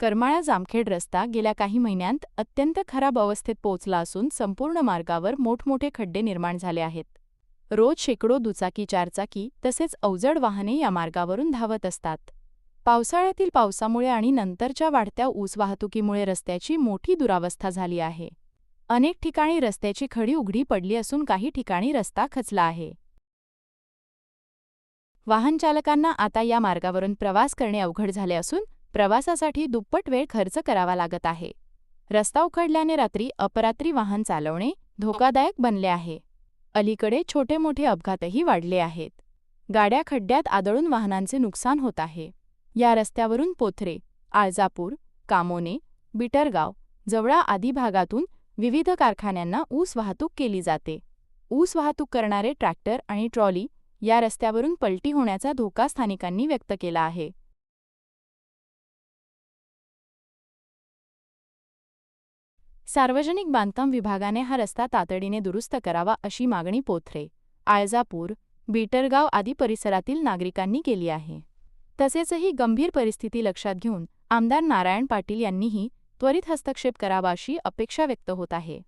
करमाळा जामखेड रस्ता गेल्या काही महिन्यांत अत्यंत खराब अवस्थेत पोहोचला असून संपूर्ण मार्गावर मोठमोठे खड्डे निर्माण झाले आहेत. रोज शेकडो दुचाकी चारचाकी तसेच अवजड वाहने या मार्गावरून धावत असतात. पावसाळ्यातील पावसामुळे आणि नंतरच्या वाढत्या ऊस वाहतुकीमुळे रस्त्याची मोठी दुरावस्था झाली आहे. अनेक ठिकाणी रस्त्याची खडी उघडी पडली असून काही ठिकाणी रस्ता खचला आहे. वाहनचालकांना आता या मार्गावरून प्रवास करणे अवघड झाले असून प्रवासासाठी दुप्पट वेळ खर्च करावा लागत आहे. रस्ता उखडल्याने रात्री अपरात्री वाहन चालवणे धोकादायक बनले आहे. अलीकडे छोटे मोठे अपघातही वाढले आहेत. गाड्या खड्ड्यात आदळून वाहनांचे नुकसान होत आहे. या रस्त्यावरून पोथरे, आळजापूर, कामोने, बिटरगाव, जवळा आदी भागातून विविध कारखान्यांना ऊस वाहतूक केली जाते. ऊस वाहतूक करणारे ट्रॅक्टर आणि ट्रॉली या रस्त्यावरून पलटी होण्याचा धोका स्थानिकांनी व्यक्त केला आहे. सार्वजनिक बांधकाम विभागाने हा रस्ता तातडीने दुरुस्त करावा अशी मागणी पोथरे, आळजापूर, बीटरगाव आदी परिसरातील नागरिकांनी केली आहे. तसेचही गंभीर परिस्थिती लक्षात घेऊन आमदार नारायण पाटील यांनीही त्वरित हस्तक्षेप करावा अशी अपेक्षा व्यक्त होत आहे.